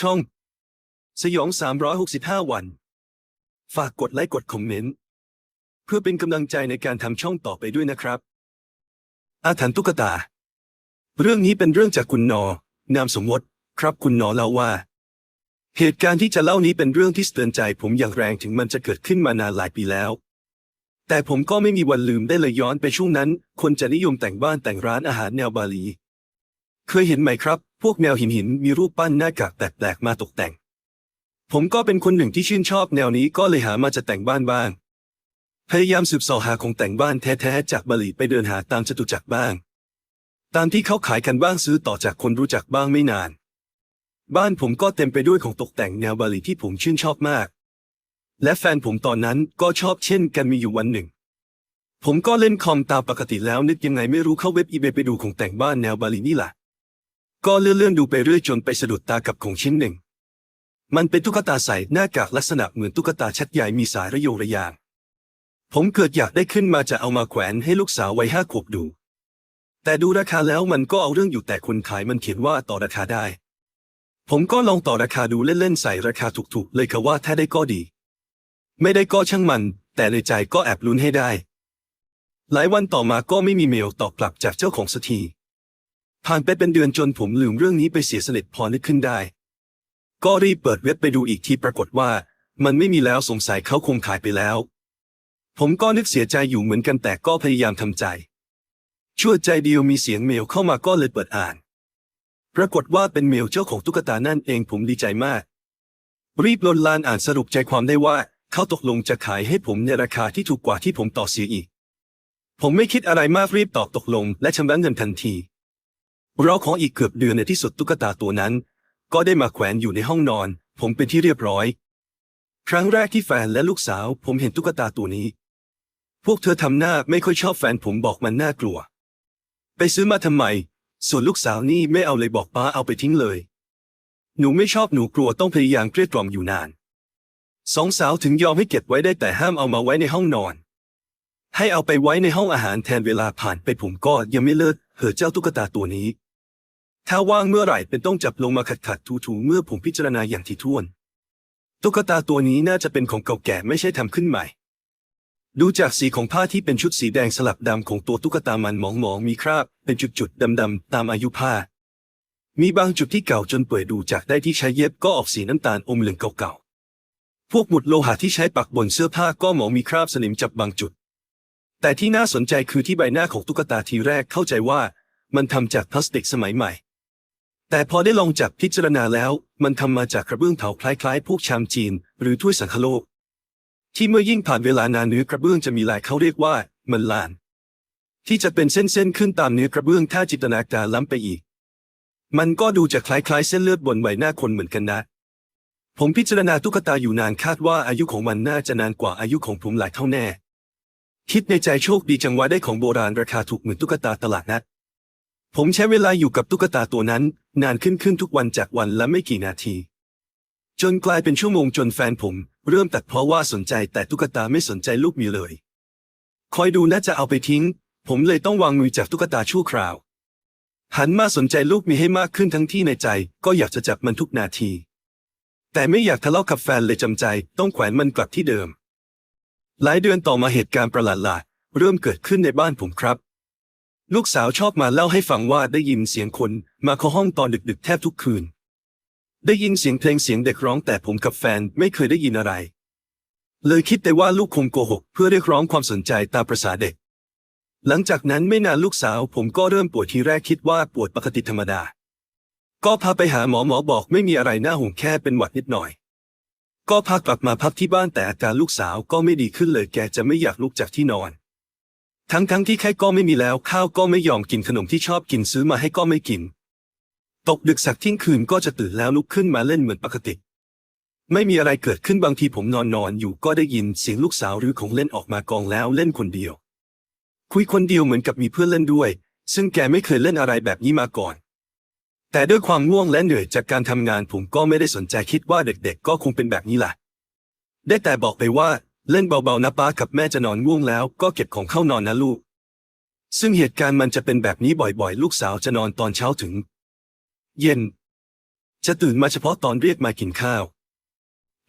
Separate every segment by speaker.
Speaker 1: ช่อง สยอง 365 วัน ฝากกดไลค์กดคอมเมนต์ เพื่อเป็นกำลังใจในการทำช่องต่อไปด้วยนะครับ อาถรรพ์ตุ๊กตา เรื่องนี้เป็นเรื่องจากคุณนอ นามสมมติ ครับคุณนอเล่าว่า เหตุการณ์ที่จะเล่านี้เป็นเรื่องที่สะเตือนใจผมอย่างแรงถึงมันจะเกิดขึ้นมานานหลายปีแล้วแต่ผมก็ไม่มีวันลืมได้เลยย้อนไปช่วงนั้น คนจะนิยมแต่งบ้านแต่งร้านอาหารแนวบาหลี เคยเห็นไหมครับ พวกแนวหินหินมีรูปปั้นหน้ากากแปลกๆมาตกแต่ง ผมก็เป็นคนหนึ่งที่ชื่นชอบแนวนี้ก็เลยหามาจะแต่งบ้านบ้าง พยายามสืบสาะหาของแต่งบ้านแท้ๆจากบาลีไปเดินหาตามจตุจักรบ้าง ตามที่เขาขายกันบ้างซื้อต่อจากคนรู้จักบ้างไม่นาน บ้านผมก็เต็มไปด้วยของตกแต่งแนวบาลีที่ผมชื่นชอบมาก และแฟนผมตอนนั้นก็ชอบเช่นกันมีอยู่วันหนึ่งผมก็เล่นคอมตามปกติแล้วนึกยังไงไม่รู้เข้าเว็บอีเบไปดูของแต่งบ้านแนวบาลีนี่แหละ ก็เลื่อนๆดูไปเรื่อยจนไปสะดุดตากับของชิ้นหนึ่ง มันเป็นตุ๊กตาใส่หน้ากากลักษณะเหมือนตุ๊กตาชัดใหญ่มีสายระโยงระยาง ผมเกิดอยากได้ขึ้นมาจะเอามาแขวนให้ลูกสาววัยห้าขวบดู แต่ดูราคาแล้วมันก็เอาเรื่องอยู่แต่คนขายมันเขียนว่าต่อราคาได้ ผมก็ลองต่อราคาดูเล่นๆใส่ราคาถูกๆ เลยค่ะว่าถ้าได้ก็ดี ไม่ได้ก็ช่างมัน แต่ในใจก็แอบลุ้นให้ได้ หลายวันต่อมาก็ไม่มีเมลตอบกลับจากเจ้าของสักที ผ่านไปเป็นเดือนจนผมลืมเรื่องนี้ไปเสียสนิทพอนึกขึ้นได้ ก็รีบเปิดเว็บไปดูอีกทีปรากฏว่า มันไม่มีแล้วสงสัยเขาคงขายไปแล้ว ผมก็นึกเสียใจอยู่เหมือนกันแต่ก็พยายามทำใจ ชั่วใจเดียวมีเสียงเมลเข้ามาก็เลยเปิดอ่าน ปรากฏว่าเป็นเมลเจ้าของตุ๊กตานั่นเองผมดีใจมาก รีบลนลานอ่านสรุปใจความได้ว่าเขาตกลงจะขายให้ผมในราคาที่ถูกกว่าที่ผมต่อเสียอีก ผมไม่คิดอะไรมากรีบตอบตกลง และชำระเงินทันที เรอของอีกเกือบเดือนในที่สุดตุ๊กตาตัวนั้น ก็ได้มาแขวนอยู่ในห้องนอน ผมเป็นที่เรียบร้อย ครั้งแรกที่แฟนและลูกสาว ผมเห็นตุ๊กตาตัวนี้ พวกเธอทำหน้าไม่ค่อยชอบแฟนผมบอกมันน่ากลัว ไปซื้อมาทำไม ส่วนลูกสาวนี่ไม่เอาเลยบอกป้าเอาไปทิ้งเลย หนูไม่ชอบหนูกลัวต้องพยายามเกลี้ยกล่อมอยู่นานสองสาวถึงยอมให้เก็บไว้ได้แต่ห้ามเอามาไว้ในห้องนอน ให้เอาไปไว้ในห้องอาหารแทนเวลาผ่านไปผมก็ยังไม่เลิกเหอเจ้าตุ๊กตาตัวนี้ ถ้าว่างเมื่อไหร่เป็นต้องจับลงมาขัดขัดถูถูๆเมื่อผมพิจารณาอย่างถี่ถ้วน ตุ๊กตาตัวนี้น่าจะเป็นของเก่าแก่ไม่ใช่ทำขึ้นใหม่ ดูจากสีของผ้าที่เป็นชุดสีแดงสลับดำของตัวตุ๊กตามันหมองๆมีคราบ เป็นจุดๆดำๆตามอายุผ้า มีบางจุดที่เก่าจนเปื่อยดูจากได้ที่ใช้เย็บก็ออกสีน้ำตาลอมเหลืองเก่าๆ พวกหมุดโลหะที่ใช้ปักบนเสื้อผ้าก็หมองมีคราบสนิมจับบางจุด แต่ที่น่าสนใจคือที่ใบหน้าของตุ๊กตาทีแรกเข้าใจว่ามันทำจากพลาสติกสมัยใหม่ แต่พอได้ลองจับพิจารณาแล้ว มันทำมาจากกระเบื้องเถาคล้ายๆ พวกชามจีน หรือถ้วยสังคโลก ที่เมื่อยิ่งผ่านเวลานานเนื้อกระเบื้องจะมีลายเขาเรียกว่ามันลาน ที่จะเป็นเส้นๆขึ้นตามเนื้อกระเบื้องถ้าจินตนาการล้ำไปอีก มันก็ดูจะคล้ายๆ เส้นเลือดบนใบหน้าคนเหมือนกันนะ ผมพิจารณาตุ๊กตาอยู่นานคาดว่าอายุของมันน่าจะนานกว่าอายุของผมหลายเท่าแน่ คิดในใจโชคดีจังว่าได้ของโบราณราคาถูกเหมือนตุ๊กตาตลาดนัด ผมใช้เวลาอยู่กับตุ๊กตาตัวนั้น นานขึ้นขึ้นทุกวันจากวันละไม่กี่นาที จนกลายเป็นชั่วโมงจนแฟนผม เริ่มตัดเพราะว่าสนใจแต่ตุ๊กตาไม่สนใจลูกมีเลย คอยดูน่าจะเอาไปทิ้ง ผมเลยต้องวางมือจากตุ๊กตาชั่วคราว หันมาสนใจลูกมีให้มากขึ้นทั้งที่ในใจ ก็อยากจะจับมันทุกนาที แต่ไม่อยากทะเลาะกับแฟนเลยจำใจ ต้องแขวนมันกลับที่เดิม หลายเดือนต่อมาเหตุการณ์ประหลาดๆเริ่มเกิดขึ้นในบ้านผมครับ ลูกสาวชอบมาเล่าให้ฟังว่าได้ยินเสียงคนมาเคาะห้องตอนดึกๆ แทบทุกคืน ได้ยินเสียงเพลงเสียงเด็กร้องแต่ผมกับแฟนไม่เคยได้ยินอะไร เลยคิดแต่ว่าลูกคงโกหก เพื่อเรียกร้องความสนใจตามประษาเด็ก หลังจากนั้นไม่นานลูกสาวผมก็เริ่มปวดทีแรกคิดว่าปวดปกติธรรมดา ก็พาไปหาหมอหมอบอกไม่มีอะไรน่าห่วงแค่เป็นหวัดนิดหน่อย ก็พากลับมาพักที่บ้านแต่อาการลูกสาวก็ไม่ดีขึ้นเลยแกจะไม่อยากลุกจากที่นอน ทั้งๆทที่ไข้ก็ไม่มีแล้วข้าวก็ไม่ยอมกินขนมที่ชอบกินซื้อมาให้ก็ไม่กิน ตกดึกสักเที่ยงคืนก็จะตื่นแล้วลุกขึ้นมาเล่นเหมือนปกติ ไม่มีอะไรเกิดขึ้นบางทีผมนอนนอนอยู่ก็ได้ยินเสียงลูกสาวหรือของเล่นออกมากองแล้วเล่นคนเดียว คุยคนเดียวเหมือนกับมีเพื่อนเล่นด้วย ซึ่งแกไม่เคยเล่นอะไรแบบนี้มาก่อน แต่ด้วยความง่วงและเหนื่อยจากการทำงานผมก็ไม่ได้สนใจคิดว่าเด็กๆ ก็คงเป็นแบบนี้แหละได้แต่บอกไปว่า เล่นเบาๆนะป้ากับแม่จะนอนง่วงแล้วก็เก็บของเข้านอนนะลูก ซึ่งเหตุการณ์มันจะเป็นแบบนี้บ่อยๆ ลูกสาวจะนอนตอนเช้าถึง เย็น จะตื่นมาเฉพาะตอนเรียกมากินข้าว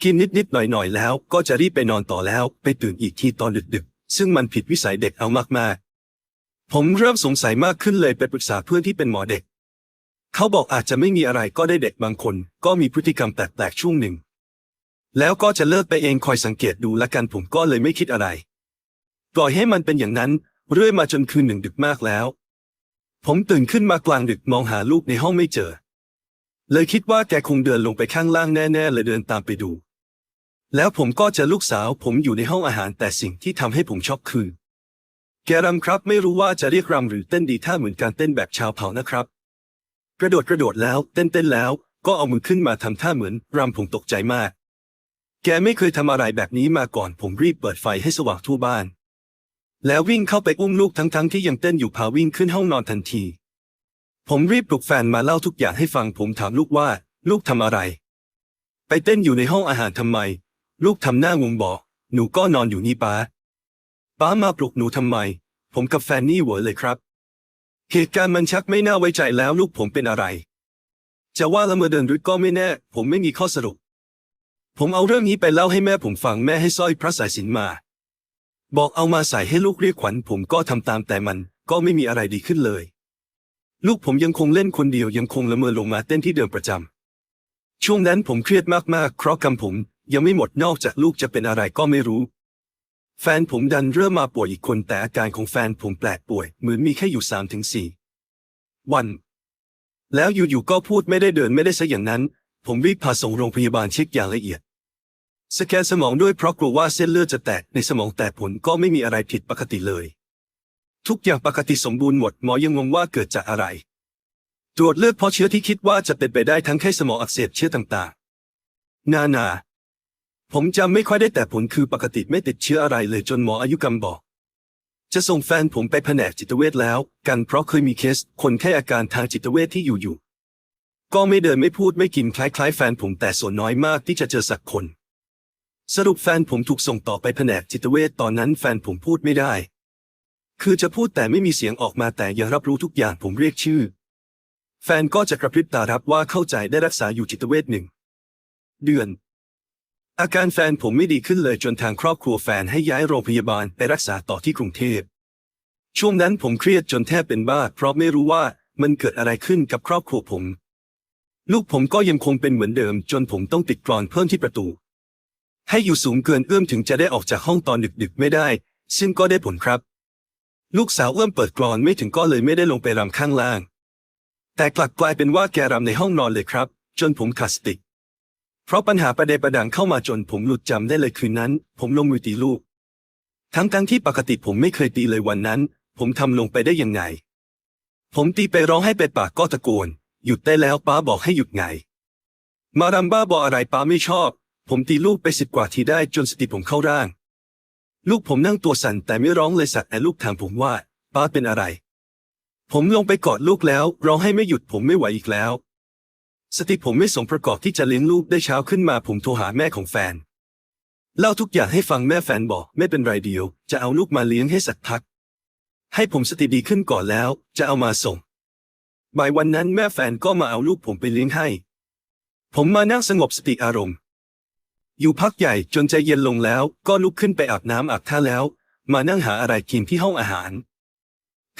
Speaker 1: กินนิดๆหน่อยๆแล้ว ก็จะรีบไปนอนต่อแล้ว ไปตื่นอีกทีตอนดึกๆ ซึ่งมันผิดวิสัยเด็กเอามากๆ ผมเริ่มสงสัยมากขึ้นเลยไปปรึกษาเพื่อนที่เป็นหมอเด็ก เขาบอกอาจจะไม่มีอะไรก็ได้เด็กบางคน ก็มีพฤติกรรมแปลกๆช่วงหนึ่ง แล้วก็จะเลิกไปเองคอยสังเกตดูละกันผมก็เลยไม่คิดอะไร ปล่อยให้มันเป็นอย่างนั้น เรื่อยมาจนคืนหนึ่งดึกมากแล้ว ผมตื่นขึ้นมากลางดึกมองหาลูกในห้องไม่เจอ เลยคิดว่าแกคงเดินลงไปข้างล่างแน่ๆเลยเดินตามไปดู แล้วผมก็เจอลูกสาว ผมอยู่ในห้องอาหารแต่สิ่งที่ทำให้ผมช็อกคือ แกรำครับไม่รู้ว่าจะเรียกรำหรือเต้นดีถ้าเหมือนการเต้นแบบชาวเผ่านะครับ กระโดดกระโดดแล้วเต้นเต้นแล้ว ก็เอามือขึ้นมาทำท่าเหมือนรำผมตกใจมาก แกไม่เคยทำอะไรแบบนี้มาก่อนผมรีบเปิดไฟให้สว่างทั่วบ้าน แล้ววิ่งเข้าไปอุ้มลูกทั้งๆที่ยังเต้นอยู่พาวิ่งขึ้นห้องนอนทันที ผมรีบปลุกแฟนมาเล่าทุกอย่างให้ฟังผมถามลูกว่า ลูกทำอะไร ไปเต้นอยู่ในห้องอาหารทำไม ลูกทำหน้างงบอก หนูก็นอนอยู่นี่ป้า ป้ามาปลุกหนูทำไม ผมกับแฟนนี่เหวอเลยครับ เหตุการณ์มันชักไม่น่าไว้ใจแล้วลูกผมเป็นอะไร จะว่าละเมอเดินหรือก็ไม่แน่ ผมไม่มีข้อสรุป ผมเอาเรื่องนี้ไปเล่าให้แม่ผมฟังแม่ให้สร้อยพระสายสินมา บอกเอามาใส่ให้ลูกเรียกขวัญผมก็ทำตามแต่มันก็ไม่มีอะไรดีขึ้นเลย ลูกผมยังคงเล่นคนเดียวยังคงละเมอลงมาเต้นที่เดิมประจำช่วงนั้นผมเครียดมากๆเพราะกรรมผมยังไม่หมดนอกจากลูกจะเป็นอะไรก็ไม่รู้ แฟนผมดันเริ่มมาป่วยอีกคนแต่อาการของแฟนผมแปลกป่วยเหมือนมีแค่อยู่สามถึงสี่วัน แล้วอยู่ๆก็พูดไม่ได้เดินไม่ได้ซะอย่างนั้น ผมรีบพาส่งโรงพยาบาลเช็คอย่างละเอียด สแกนสมองด้วยเพราะกลัวว่าเส้นเลือดจะแตกในสมองแต่ผลก็ไม่มีอะไรผิดปกติเลย ทุกอย่างปกติสมบูรณ์หมดหมอยังงงว่าเกิดจากอะไร ตรวจเลือดเพราะเชื้อที่คิดว่าจะเป็นไปได้ทั้งไข้สมองอักเสบเชื้อต่างๆ นานา ผมจำไม่ค่อยได้แต่ผลคือปกติไม่ติดเชื้ออะไรเลยจนหมออายุกรรมบอก จะส่งแฟนผมไปแผนกจิตเวชแล้ว กันเพราะเคยมีเคสคนแค่อาการทางจิตเวชที่อยู่ๆก็ไม่เดินไม่พูดไม่กินคล้ายๆ แฟนผมแต่ส่วนน้อยมากที่จะเจอสักคน สรุปแฟนผมถูกส่งต่อไปแผนกจิตเวชตอนนั้นแฟนผมพูดไม่ได้ คือจะพูดแต่ไม่มีเสียงออกมาแต่ยังรับรู้ทุกอย่างผมเรียกชื่อ แฟนก็จะกระพริบตารับว่าเข้าใจได้รักษาอยู่จิตเวชหนึ่งเดือน อาการแฟนผมไม่ดีขึ้นเลยจนทางครอบครัวแฟนให้ย้ายโรงพยาบาลไปรักษาต่อที่กรุงเทพ ช่วงนั้นผมเครียดจนแทบเป็นบ้า เพราะไม่รู้ว่ามันเกิดอะไรขึ้นกับครอบครัวผม ลูกผมก็ยังคงเป็นเหมือนเดิม จนผมต้องติดกรอนเพิ่มที่ประตู ให้อยู่สูงเกินเอื้อมถึงจะได้ออกจากห้องตอนดึกๆไม่ได้ ซึ่งก็ได้ผลครับ ลูกสาวเอื้อมเปิดกรอนไม่ถึงก็เลยไม่ได้ลงไปรำข้างล่าง แต่กลับกลายเป็นว่าแกรำในห้องนอนเลยครับ จนผมขาดสติเพราะปัญหาประเดประดังเข้ามาจนผมหลุดจำได้เลยคืนนั้น ผมลงมือตีลูก ทั้งทั้งๆที่ปกติผมไม่เคยตีเลยวันนั้น ผมทำลงไปได้ยังไง ผมตีไปร้องให้ไปปากก็ตะโกนหยุดได้แล้วป้าบอกให้หยุดไง มารำบ้าบออะไรป้าไม่ชอบ ผมตีลูกไปสิบกว่าทีได้จนสติผมเข้าร่าง ลูกผมนั่งตัวสั่นแต่ไม่ร้องเลยสักแต่ลูกถามผมว่า ป้าเป็นอะไร ผมลงไปกอดลูกแล้วร้องให้ไม่หยุดผมไม่ไหวอีกแล้ว สติผมไม่สมประกอบที่จะเลี้ยงลูกได้เช้าขึ้นมาผมโทรหาแม่ของแฟน เล่าทุกอย่างให้ฟังแม่แฟนบอกไม่เป็นไรเดียว จะเอาลูกมาเลี้ยงให้สักพัก ให้ผมสติดีขึ้นก่อนแล้ว จะเอามาส่งบ่ายวันนั้นแม่แฟนก็มาเอาลูกผมไปเลี้ยงให้ ผมมานั่งสงบสติอารมณ์ อยู่พักใหญ่จนใจเย็นลงแล้วก็ลุกขึ้นไปอาบน้ำอาบท่าแล้ว มานั่งหาอะไรกินที่ห้องอาหาร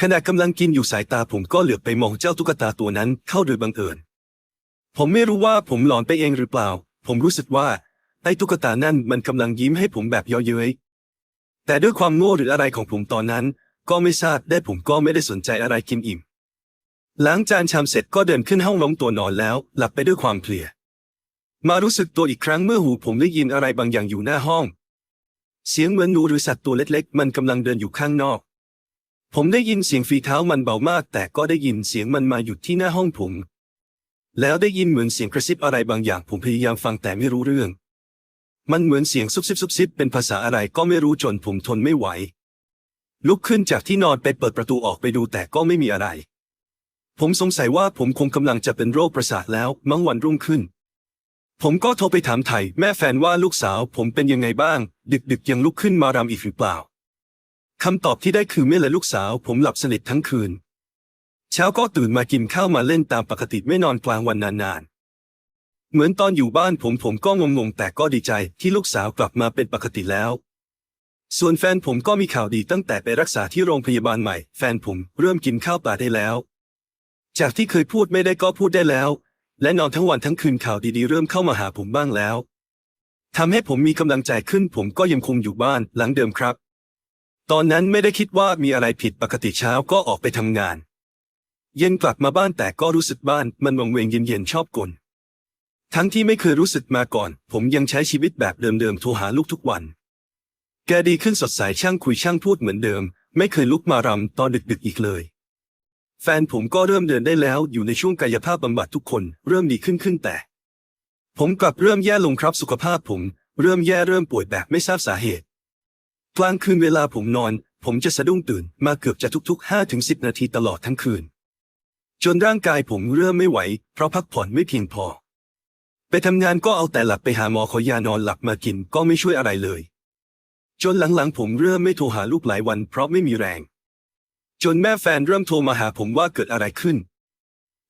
Speaker 1: ขณะกำลังกินอยู่สายตาผมก็เหลือบไปมองเจ้าตุ๊กตาตัวนั้นเข้าโดยบังเอิญ ผมไม่รู้ว่าผมหลอนไปเองหรือเปล่า ผมรู้สึกว่าไอ้ตุ๊กตานั่นมันกำลังยิ้มให้ผมแบบเย้อเย้ยแต่ด้วยความโง่หรืออะไรของผมตอนนั้น ก็ไม่ทราบได้ผมก็ไม่ได้สนใจอะไรกินอิ่มล้างจานชามเสร็จก็เดินขึ้นห้องล้มตัวนอนแล้ว หลับไปด้วยความเพลีย มารู้สึกตัวอีกครั้งเมื่อหูผมได้ยินอะไรบางอย่างอยู่หน้าห้อง เสียงเหมือนหนูหรือสัตว์ตัวเล็กๆ มันกำลังเดินอยู่ข้างนอก ผมได้ยินเสียงฝีเท้ามันเบามาก แต่ก็ได้ยินเสียงมันมาหยุดที่หน้าห้องผม แล้วได้ยินเหมือนเสียงกระซิบอะไรบางอย่างผมพยายามฟังแต่ไม่รู้เรื่อง มันเหมือนเสียงซุบซิบซุบซิบเป็นภาษาอะไรก็ไม่รู้จนผมทนไม่ไหว ลุกขึ้นจากที่นอนไปเปิดประตูออกไปดูแต่ก็ไม่มีอะไร ผมสงสัยว่าผมคงกำลังจะเป็นโรคประสาทแล้วมั้งวันรุ่งขึ้น ผมก็โทรไปถามไถ่แม่แฟนว่าลูกสาวผมเป็นยังไงบ้าง ดึกๆยังลุกขึ้นมารำอีกหรือเปล่าคำตอบที่ได้คือไม่เลยลูกสาวผมหลับสนิททั้งคืน เช้าก็ตื่นมากินข้าวมาเล่นตามปกติไม่นอนกลางวันนานเหมือนตอนอยู่บ้านผมผมก็งงๆแต่ก็ดีใจที่ลูกสาวกลับมาเป็นปกติแล้ว ส่วนแฟนผมก็มีข่าวดีตั้งแต่ไปรักษาที่โรงพยาบาลใหม่ แฟนผมเริ่มกินข้าวปลาได้แล้ว จากที่เคยพูดไม่ได้ก็พูดได้แล้ว และนอนทั้งวันทั้งคืนข่าวดีๆเริ่มเข้ามาหาผมบ้างแล้วทำให้ผมมีกำลังใจขึ้น ผมก็ยังคงอยู่บ้านหลังเดิมครับ ตอนนั้นไม่ได้คิดว่ามีอะไรผิดปกติเช้าก็ออกไปทำงาน เย็นกลับมาบ้านแต่ก็รู้สึกบ้านมันวังเวงเย็นๆชอบกลทั้งที่ไม่เคยรู้สึกมาก่อน ผมยังใช้ชีวิตแบบเดิมๆโทรหาลูกทุกวัน แกดีขึ้นสดใสช่างคุยช่างพูดเหมือนเดิม ไม่เคยลุกมารำตอนดึกๆอีกเลย แฟนผมก็เริ่มเดินได้แล้วอยู่ในช่วงกายภาพบำบัดทุกคน เริ่มดีขึ้นขึ้นแต่ ผมกลับเริ่มแย่ลงครับสุขภาพผม เริ่มแย่เริ่มป่วยแบบไม่ทราบสาเหตุ กลางคืนเวลาผมนอน ผมจะสะดุ้งตื่นมาเกือบจะทุกๆ5ถึง10 นาทีตลอดทั้งคืน จนร่างกายผมเริ่มไม่ไหว เพราะพักผ่อนไม่เพียงพอ ไปทำงานก็เอาแต่หลับไปหาหมอขอยานอนหลับมากินก็ไม่ช่วยอะไรเลย จนหลังๆผมเริ่มไม่โทรหาลูกหลายวันเพราะไม่มีแรง จนแม่แฟนเริ่มโทรมาหาผมว่าเกิดอะไรขึ้น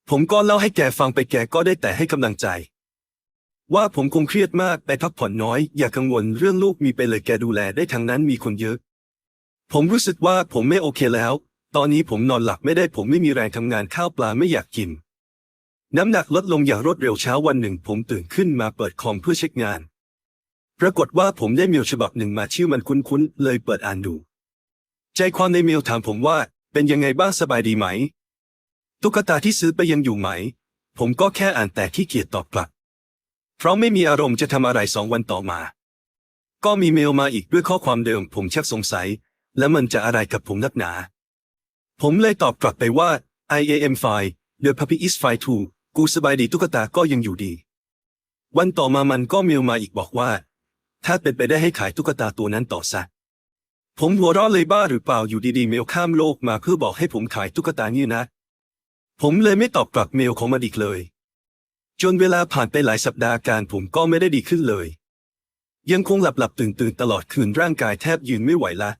Speaker 1: ผมก็เล่าให้แกฟังไปแกก็ได้แต่ให้กำลังใจ ว่าผมคงเครียดมากไปพักผ่อนน้อย อย่ากังวลเรื่องลูกมีไปเลยแกดูแลได้ทางนั้นมีคนเยอะ ผมรู้สึกว่าผมไม่โอเคแล้ว ตอนนี้ผมนอนหลับไม่ได้ผมไม่มีแรงทำงานข้าวปลาไม่อยากกิน น้ำหนักลดลงอย่างรวดเร็วเช้าวันหนึ่ง ผมตื่นขึ้นมาเปิดคอมเพื่อเช็คงาน ปรากฏว่าผมได้เมลฉบับหนึ่งมาชื่อมันคุ้นๆเลยเปิดอ่านดู ใจความในเมลถามผมว่า เป็นยังไงบ้างสบายดีไหม ตุ๊กตาที่ซื้อไปยังอยู่ไหม ผมก็แค่อ่านแต่ขี้เกียจตอบกลับ เพราะไม่มีอารมณ์จะทำอะไรสองวันต่อมา ก็มีเมลมาอีกด้วยข้อความเดิม ผมชักสงสัย แล้วมันจะอะไรกับผมนักหนา ผมเลยตอบกลับไปว่า I am fine the puppy is fine too กูสบายดีตุ๊กตาก็ยังอยู่ดี วันต่อมามันก็เมลมาอีกบอกว่า ถ้าเป็นไปได้ให้ขายตุ๊กตาตัวนั้นต่อซะ ผมหัวเราะเลยบ้าหรือเปล่าอยู่ดีๆ เมลข้ามโลกมาเพื่อบอกให้ผมขายตุ๊กตานี่นะ ผมเลยไม่ตอบกลับเมลของมันอีกเลย จนเวลาผ่านไปหลายสัปดาห์การผมก็ไม่ได้ดีขึ้นเลย ยังคงหลับหลับตื่นตื่นๆตลอดคืนร่างกายแทบยืนไม่ไหวละ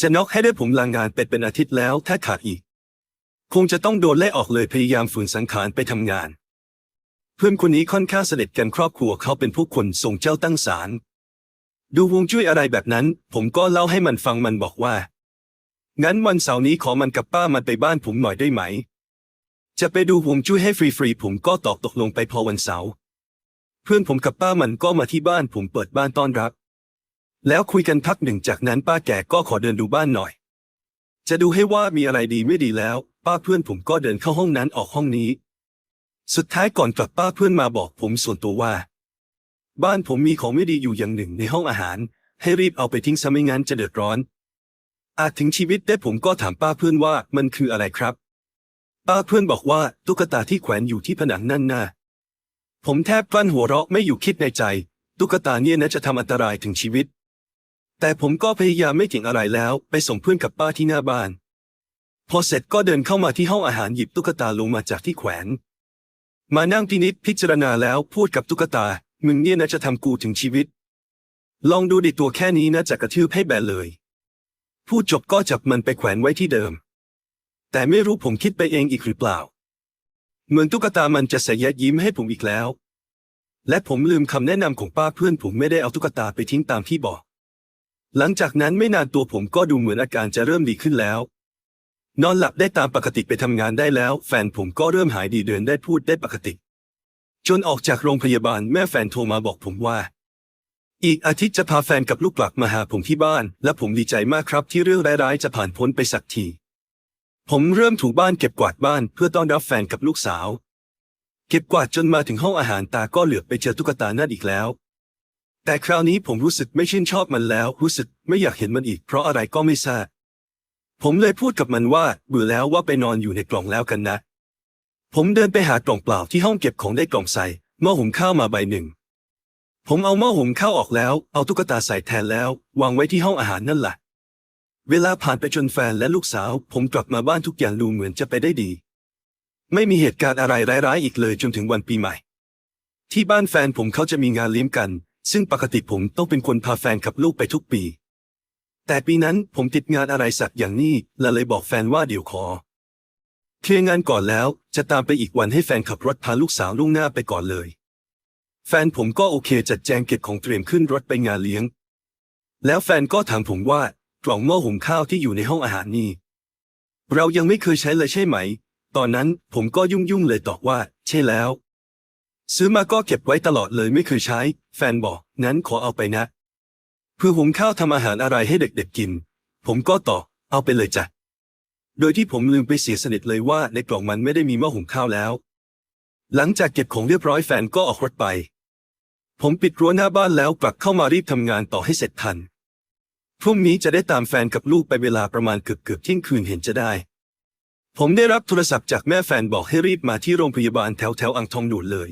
Speaker 1: จะน็อกให้ได้ผมลางงานเป็นเป็นอาทิตย์แล้วถ้าขาดอีก คงจะต้องโดนไล่ออกเลยพยายามฝืนสังขารไปทำงาน เพื่อนคนนี้ค่อนข้างเสด็จกันครอบครัวเขาเป็นผู้คนทรงเจ้าตั้งศาล ดูวงจุ้ยอะไรแบบนั้น ผมก็เล่าให้มันฟังมันบอกว่า งั้นวันเสาร์นี้ขอมันกับป้ามันไปบ้านผมหน่อยได้ไหม จะไปดูวงจุ้ยให้ฟรีๆผมก็ตอบตกลงไปพอวันเสาร์เพื่อนผมกับป้ามันก็มาที่บ้านผมเปิดบ้านต้อนรับ แล้วคุยกันพักหนึ่งจากนั้นป้าแก่ก็ขอเดินดูบ้านหน่อย จะดูให้ว่ามีอะไรดีไม่ดีแล้ว ป้าเพื่อนผมก็เดินเข้าห้องนั้นออกห้องนี้ สุดท้ายก่อนกลับป้าเพื่อนมาบอกผมส่วนตัวว่า บ้านผมมีของไม่ดีอยู่อย่างหนึ่งในห้องอาหาร ให้รีบเอาไปทิ้งซะไม่งั้นจะเดือดร้อน อาจถึงชีวิตได้ผมก็ถามป้าเพื่อนว่ามันคืออะไรครับ ป้าเพื่อนบอกว่าตุ๊กตาที่แขวนอยู่ที่ผนังนั่นน่ะผมแทบกลั้นหัวเราะไม่อยู่คิดในใจ ตุ๊กตาเนี่ยนะจะทำอันตรายถึงชีวิต แต่ผมก็พยายามไม่เถียงอะไรแล้ว ไปส่งเพื่อนกับป้าที่หน้าบ้าน พอเสร็จก็เดินเข้ามาที่ห้องอาหารหยิบตุ๊กตาลงมาจากที่แขวน มานั่งที่นิดพิจารณาแล้วพูดกับตุ๊กตา มึงเนี่ยนะจะทำกูถึงชีวิต ลองดูดิตัวแค่นี้นะจะกระทืบให้แบนเลย พูดจบก็จับมันไปแขวนไว้ที่เดิม แต่ไม่รู้ผมคิดไปเองอีกหรือเปล่า เหมือนตุ๊กตามันจะเสยยิ้มให้ผมอีกแล้ว และผมลืมคำแนะนำของป้าเพื่อนผมไม่ได้เอาตุ๊กตาไปทิ้งตามที่บอก หลังจากนั้นไม่นานตัวผมก็ดูเหมือนอาการจะเริ่มดีขึ้นแล้ว นอนหลับได้ตามปกติไปทำงานได้แล้ว แฟนผมก็เริ่มหายดีเดินได้พูดได้ปกติ จนออกจากโรงพยาบาลแม่แฟนโทรมาบอกผมว่า อีกอาทิตย์จะพาแฟนกับลูกกลับมาหาผมที่บ้าน และผมดีใจมากครับที่เรื่องร้ายๆจะผ่านพ้นไปสักที ผมเริ่มถูบ้านเก็บกวาดบ้านเพื่อต้อนรับแฟนกับลูกสาว เก็บกวาดจนมาถึงห้องอาหารตาก็เหลือบไปเจอตุ๊กตานั่นอีกแล้ว แต่คราวนี้ผมรู้สึกไม่ชื่นชอบมันแล้ว รู้สึกไม่อยากเห็นมันอีก เพราะอะไรก็ไม่ทราบผมเลยพูดกับมันว่าเบื่อแล้วว่าไปนอนอยู่ในกล่องแล้วกันนะ ผมเดินไปหากล่องเปล่าที่ห้องเก็บของได้กล่องใส่หม้อหุงข้าวมาใบหนึ่ง ผมเอาหม้อหุงข้าวออกแล้ว เอาตุ๊กตาใส่แทนแล้ว วางไว้ที่ห้องอาหารนั่นแหละ เวลาผ่านไปจนแฟนและลูกสาว ผมกลับมาบ้านทุกอย่างดูเหมือนจะไปได้ดี ไม่มีเหตุการณ์อะไรร้ายๆอีกเลยจนถึงวันปีใหม่ ที่บ้านแฟนผมเขาจะมีงานเลี้ยงกัน ซึ่งปกติผมต้องเป็นคนพาแฟนกับลูกไปทุกปี แต่ปีนั้นผมติดงานอะไรสักอย่างนี้และเลยบอกแฟนว่าเดี๋ยวขอ เคลียร์งานก่อนแล้วจะตามไปอีกวันให้แฟนขับรถพาลูกสาวล่วงหน้าไปก่อนเลย แฟนผมก็โอเคจัดแจงเก็บของเตรียมขึ้นรถไปงานเลี้ยง แล้วแฟนก็ถามผมว่ากล่องหม้อหุงข้าวที่อยู่ในห้องอาหารนี่เรายังไม่เคยใช้เลยใช่ไหม ตอนนั้นผมก็ยุ่งยุ่งๆเลยตอบว่า ใช่แล้ว ซื้อมาก็เก็บไว้ตลอดเลยไม่เคยใช้ แฟนบอกงั้นขอเอาไปนะเพื่อหุงข้าวทำอาหารอะไรให้เด็กๆกิน ผมก็ตอบเอาไปเลยจ้ะ โดยที่ผมลืมไปเสียสนิทเลยว่าในกล่องมันไม่ได้มีหม้อหุงข้าวแล้ว หลังจากเก็บของเรียบร้อยแฟนก็ออกรถไป ผมปิดรั้วหน้าบ้านแล้วกลับเข้ามารีบทำงานต่อให้เสร็จทัน พรุ่งนี้จะได้ตามแฟนกับลูกไปเวลาประมาณเกือบเกือบเที่ยงคืนเห็นจะได้ ผมได้รับโทรศัพท์จากแม่แฟนบอกให้รีบมาที่โรงพยาบาลแถวแถวอ่างทองด่วนเลย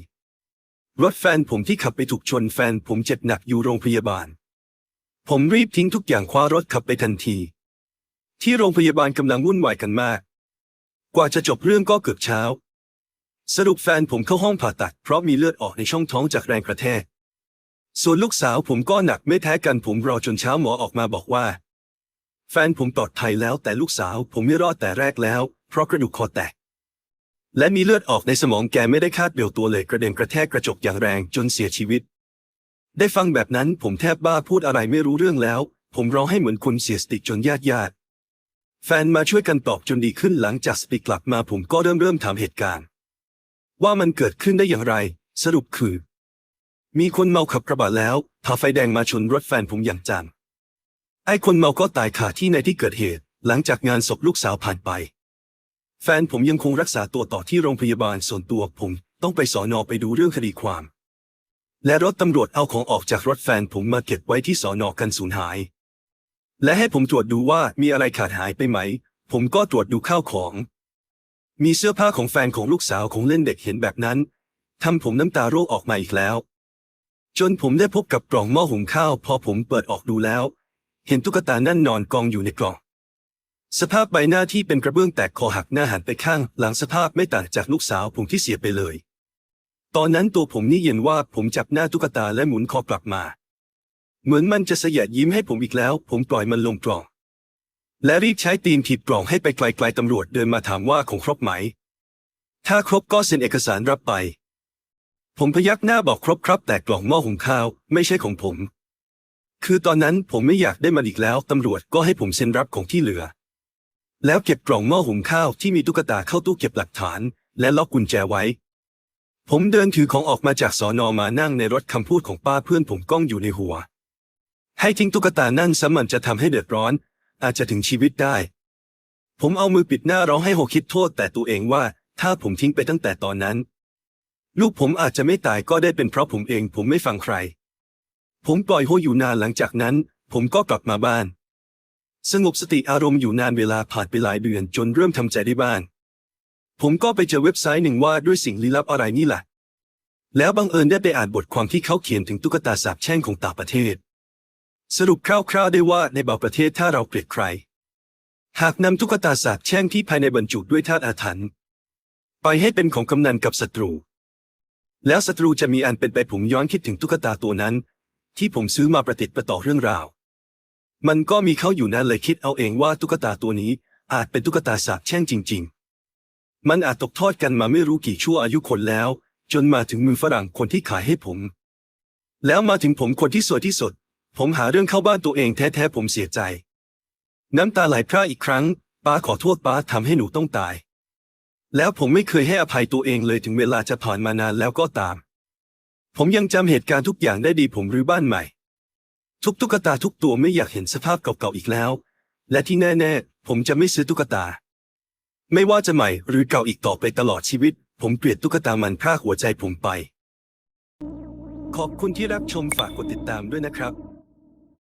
Speaker 1: รถแฟนผมที่ขับไปถูกชนแฟนผมเจ็บหนักอยู่โรงพยาบาล ผมรีบทิ้งทุกอย่างคว้ารถขับไปทันที ที่โรงพยาบาลกำลังวุ่นวายกันมาก กว่าจะจบเรื่องก็เกือบเช้า สรุปแฟนผมเข้าห้องผ่าตัด เพราะมีเลือดออกในช่องท้องจากแรงกระแทก ส่วนลูกสาวผมก็หนักไม่แท้กันผมรอจนเช้าหมอออกมาบอกว่า แฟนผมปลอดภัยแล้วแต่ลูกสาวผมไม่รอดแต่แรกแล้ว เพราะกระดูกคอแตก และมีเลือดออกในสมองแกไม่ได้คาดเบลตัวเลยกระเด็นกระแทกกระจกอย่างแรงจนเสียชีวิต ได้ฟังแบบนั้นผมแทบบ้าพูดอะไรไม่รู้เรื่องแล้ว ผมร้องให้เหมือนคนเสียสติจนญาติญาติ แฟนมาช่วยกันปลอบจนดีขึ้นหลังจากสติกลับมาผมก็เริ่มเริ่มถามเหตุการณ์ ว่ามันเกิดขึ้นได้อย่างไร สรุปคือ มีคนเมาขับกระบะแล้วพาไฟแดงมาชนรถแฟนผมอย่างจังไอ้คนเมาก็ตายคาที่ในที่เกิดเหตุ หลังจากงานศพลูกสาวผ่านไป แฟนผมยังคงรักษาตัวต่อที่โรงพยาบาลส่วนตัวผมต้องไปสอนอไปดูเรื่องคดีความ และรถตำรวจเอาของออกจากรถแฟนผมมาเก็บไว้ที่สอนอกันสูญหาย และให้ผมตรวจดูว่ามีอะไรขาดหายไปไหม ผมก็ตรวจดูข้าวของ มีเสื้อผ้าของแฟนของลูกสาวของเล่นเด็กเห็นแบบนั้นทำผมน้ำตาร่วงออกมาอีกแล้ว จนผมได้พบกับกล่องหม้อหุงข้าว พอผมเปิดออกดูแล้ว เห็นตุ๊กตานั่นนอนกองอยู่ในกล่อง สภาพใบหน้าที่เป็นกระเบื้องแตกคอหักหน้าหันไปข้าง หลังสภาพไม่ต่างจากลูกสาวผมที่เสียไปเลย ตอนนั้นตัวผมนี่เย็นว่าผมจับหน้าตุ๊กตาและหมุนคอกลับมา เหมือนมันจะสยะยิ้มให้ผมอีกแล้ว ผมปล่อยมันลงกล่อง และรีบใช้ตีนถีบกล่องให้ไปไกลๆตำรวจเดินมาถามว่าของครบไหม ถ้าครบก็เซ็นเอกสารรับไป ผมพยักหน้าบอกครบครับ แต่กล่องหม้อหุงข้าวไม่ใช่ของผม คือตอนนั้นผมไม่อยากได้มันอีกแล้วตำรวจก็ให้ผมเซ็นรับของที่เหลือ แล้วเก็บกล่องหม้อหุงข้าวที่มีตุ๊กตาเข้าตู้เก็บหลักฐาน และล็อกกุญแจไว้ผมเดินถือของออกมาจากสอนอมานั่งในรถคำพูดของป้าเพื่อนผมก้องอยู่ในหัว ให้ทิ้งตุ๊กตานั่นซะมันจะทำให้เดือดร้อน อาจจะถึงชีวิตได้ ผมเอามือปิดหน้าร้องให้โหคิดโทษแต่ตัวเองว่า ถ้าผมทิ้งไปตั้งแต่ตอนนั้น ลูกผมอาจจะไม่ตายก็ได้เป็นเพราะผมเองผมไม่ฟังใคร ผมปล่อยโฮอยู่นานหลังจากนั้น ผมก็กลับมาบ้าน สงบสติอารมณ์อยู่นานเวลาผ่านไปหลายเดือนจนเริ่มทำใจได้บ้างผมก็ไปเจอเว็บไซต์หนึ่งว่าด้วยสิ่งลี้ลับอะไรนี่แหละ แล้วบังเอิญได้ไปอ่านบทความที่เขาเขียนถึงตุ๊กตาสาบแช่งของต่างประเทศ สรุปคร่าวๆได้ว่าในบางประเทศถ้าเราเกลียดใคร หากนำตุ๊กตาสาบแช่งที่ภายในบรรจุด้วยธาตุอาถรรพ์ไปให้เป็นของกำนันกับศัตรู แล้วศัตรูจะมีอันเป็นไปผมย้อนคิดถึงตุ๊กตาตัวนั้น ที่ผมซื้อมาประติดประต่อเรื่องราว มันก็มีเขาอยู่นั่นเลยคิดเอาเองว่าตุ๊กตาตัวนี้อาจเป็นตุ๊กตาสาบแช่งจริง ๆ มันอาจตกทอดกันมาไม่รู้กี่ชั่วอายุคนแล้ว จนมาถึงมือฝรั่งคนที่ขายให้ผม แล้วมาถึงผมคนที่สวยที่สุด ผมหาเรื่องเข้าบ้านตัวเองแท้ๆผมเสียใจ น้ำตาไหลพร่าอีกครั้ง ป้าขอโทษป้าทำให้หนูต้องตาย แล้วผมไม่เคยให้อภัยตัวเองเลยถึงเวลาจะผ่านมานานแล้วก็ตาม ผมยังจำเหตุการณ์ทุกอย่างได้ดีผมรื้อบ้านใหม่ ทุกตุ๊กตาทุกตัวไม่อยากเห็นสภาพเก่าๆอีกแล้ว และที่แน่ๆ ผมจะไม่ซื้อตุ๊กตา ไม่ว่าจะใหม่หรือเก่าอีกต่อไปตลอดชีวิต ผมเกลียดตุ๊กตามันพราหัวใจผมไป ขอบคุณที่รับชมฝากกดติดตามด้วยนะครับ